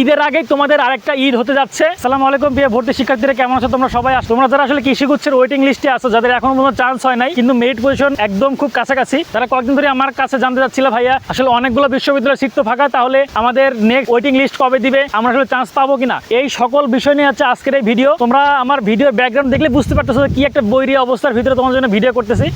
ঈদের আগেই তোমাদের আরেকটা ঈদ হতে যাচ্ছে। সালাম আলাইকুম প্রিয় ভর্তি শিক্ষার্থীরা, কেমন আছো তোমরা সবাই? আছো তোমরা যারা আসলে কৃষি গুচ্ছের ওয়েটিং লিস্টে আছো, যাদের এখনও পর্যন্ত চান্স হয় নাই, কিন্তু মেরিট পজিশন একদম খুব কাছাকাছি, তারা কয়েকদিন ধরে আমার কাছে জানতে চাচ্ছিল, ভাইয়া, আসলে অনেকগুলো বিশ্ববিদ্যালয়ের সিট তো ফাঁকা, তাহলে আমাদের নেক্সট ওয়েটিং লিস্ট কবে দিবে? আমরা আসলে চান্স পাবো কিনা? এই সকল বিষয় নিয়ে হচ্ছে আজকের এই ভিডিও তোমরা আমার ভিডিওর ব্যাকগ্রাউন্ড দেখলে বুঝতে পারতেছো কি একটা বৈরী অবস্থার ভিতরে তোমার জন্য ভিডিও করতেছি।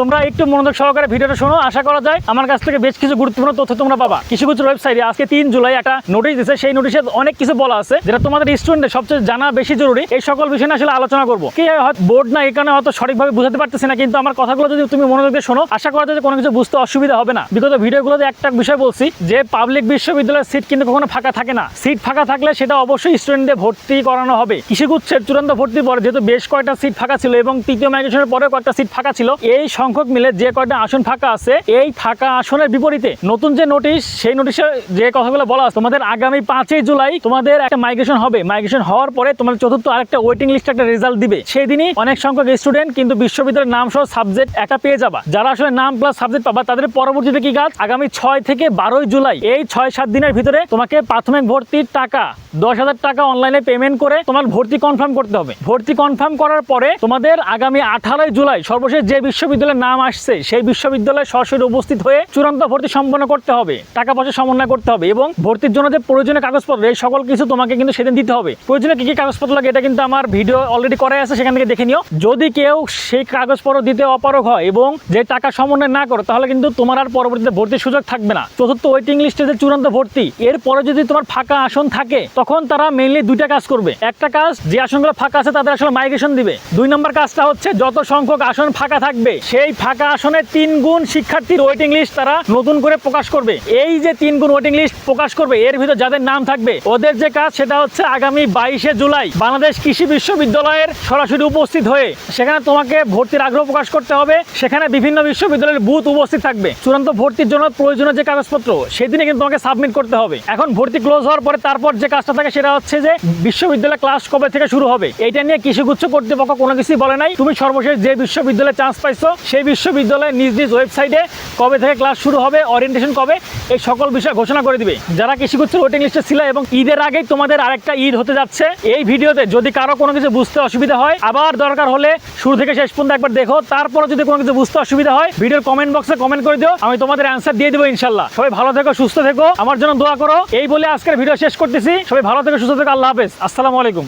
তোমরা একটু মনোযোগ সহকারে ভিডিওটা শোনো, আশা করা যায় আমার কাছ থেকে বেশ কিছু গুরুত্বপূর্ণ তথ্য তোমরা পাবা। কৃষিগুচ্ছের ওয়েবসাইটে আজকে তিন জুলাই একটা নোটিশ দিচ্ছে সেই নোটিশে অনেক কিছু বলা আছে যেটা তোমাদের স্টুডেন্টের সবচেয়ে জানা বেশি জরুরি। এই সকল বিষয় আসলে আলোচনা করব। কি বোর্ড না কারণে হয়তো সঠিকভাবে বুঝাতে পারতেছি না, কিন্তু আমার কথাগুলো যদি তুমি মনোযোগ দিয়ে শোনো, আশা করা যায় যে কোনো কিছু বুঝতে অসুবিধা হবে না। বিগত ভিডিওগুলোতে একটা বিষয় বলছি যে পাবলিক বিশ্ববিদ্যালয়ের সিট কিন্তু কখনো ফাঁকা থাকে না। সিট ফাঁকা থাকলে সেটা অবশ্যই স্টুডেন্টদের ভর্তি করানো হবে। কৃষিগুচ্ছের চূড়ান্ত ভর্তির পরে যেহেতু বেশ কয়টা সিট ফাঁকা ছিল এবং তৃতীয় মাইগ্রেশনের পরেও কয়েকটা সিট ফাঁকা ছিল, এই সংখ্যক মিলে যে কয়টা আসন ফাঁকা আছে, এই ফাঁকা আসনের বিপরীতে নতুন যে নোটিশ, সেই নোটিশে যে কথাগুলো বলা আছে, তোমাদের আগামী পাঁচই জুলাই তোমাদের একটা মাইগ্রেশন হবে। মাইগ্রেশন হওয়ার পরে তোমাদের চতুর্থ আরেকটা ওয়েটিং লিস্ট একটা রেজাল্ট দিবে। সেই দিনই অনেক সংখ্যক স্টুডেন্ট কিন্তু বিশ্ববিদ্যালয়ের নাম সহ সাবজেক্ট একটা পেয়ে যাবা। যারা আসলে নাম প্লাস সাবজেক্ট পাবা, তাদের পরবর্তীতে কি কাজ? আগামী ছয় থেকে বারোই জুলাই, এই ছয় সাত দিনের ভিতরে তোমাকে প্রাথমিক ভর্তির টাকা, দশ হাজার টাকা অনলাইনে পেমেন্ট করে তোমার ভর্তি কনফার্ম করতে হবে। ভর্তি কনফার্ম করার পরে তোমাদের আগামী আঠারোই জুলাই সর্বশেষ যে বিশ্ববিদ্যালয়ের নাম আসছে, সেই বিশ্ববিদ্যালয়ে সরাসরি উপস্থিত হয়ে চূড়ান্ত ভর্তি সম্পন্ন করতে হবে, টাকা পয়সা সমন্বয় করতে হবে এবং ভর্তির জন্য যে প্রয়োজনীয় কাগজপত্র, এই সকল কিছু তোমাকে কিন্তু সেদিন দিতে হবে। প্রয়োজনীয় কি কি কাগজপত্র লাগে এটা কিন্তু আমার ভিডিও অলরেডি করাই আছে, সেখান থেকে দেখে নিও। যদি কেউ সেই কাগজপত্র দিতে অপারগ হয় এবং যে টাকা সমন্বয় না করো, তাহলে কিন্তু তোমার আর পরবর্তীতে ভর্তির সুযোগ থাকবে না। চতুর্থ ওয়েটিং লিস্টে যে চূড়ান্ত ভর্তি, এরপরে যদি তোমার ফাঁকা আসন থাকে, তখন তারা মেইনলি দুইটা কাজ করবে। একটা কাজ, যে আসনগুলো ফাঁকা আছে তাদের আসলে মাইগ্রেশন দিবে। দুই নম্বর কাজটা হচ্ছে, যত সংখ্যক আসন ফাঁকা থাকবে সেই ফাঁকা আসনের তিন গুণ শিক্ষার্থীর ওয়েটিং লিস্ট তারা নতুন করে প্রকাশ করবে। এই যে তিন গুণ ওয়েটিং লিস্ট প্রকাশ করবে, এর ভিতর যাদের নাম থাকবে, ওদের যে কাজ সেটা হচ্ছে আগামী বাইশে জুলাই বাংলাদেশ কৃষি বিশ্ববিদ্যালয়ের সরাসরি উপস্থিত হয়ে সেখানে তোমাকে ভর্তির আগ্রহ প্রকাশ করতে হবে। সেখানে বিভিন্ন বিশ্ববিদ্যালয়ের বুথ উপস্থিত থাকবে। চূড়ান্ত ভর্তির জন্য প্রয়োজনীয় যে কাগজপত্র, সেদিনে কিন্তু তোমাকে সাবমিট করতে হবে। এখন ভর্তি ক্লোজ হওয়ার পরে তারপর যে কাজটা থাকে সেটা হচ্ছে যে বিশ্ববিদ্যালয় ক্লাস কবে থেকে শুরু হবে এটা নিয়ে কৃষিগুচ্ছ কর্তৃপক্ষ কোনো কিছুই বলে নাই। তুমি সর্বশেষ যে বিশ্ববিদ্যালয়ে চান্স পাইছো সেই বিশ্ববিদ্যালয়ের নিজ নিজ ওয়েবসাইটে কবে থেকে ক্লাস শুরু হবে ওরিয়েন্টেশন কবে, এই সকল বিষয় ঘোষণা করে দিবে। যারা কৃষিগুচ্ছের ওয়েটিং লিস্টে ছিল এবং ঈদের আগেই তোমাদের আরেকটা ঈদ হতে যাচ্ছে, এই ভিডিওতে যদি কারও কোনো কিছু বুঝতে অসুবিধা হয়, আবার দরকার হলে শুরু থেকে শেষ পর্যন্ত একবার দেখো তারপরে যদি কোনো কিছু বুঝতে অসুবিধা হয়, ভিডিওর কমেন্ট বক্সে কমেন্ট করে দিও, আমি তোমাদের অ্যান্সার দিয়ে দেবো ইনশাল্লাহ সবাই ভালো থেকো, সুস্থ থেকো, আমার জন্য দোয়া করো, এই বলে আজকের ভিডিও শেষ করতেছি। সবাই ভালো থেকো, সুস্থ থেকো, আল্লাহ হাফেজ। আসসালামু আলাইকুম।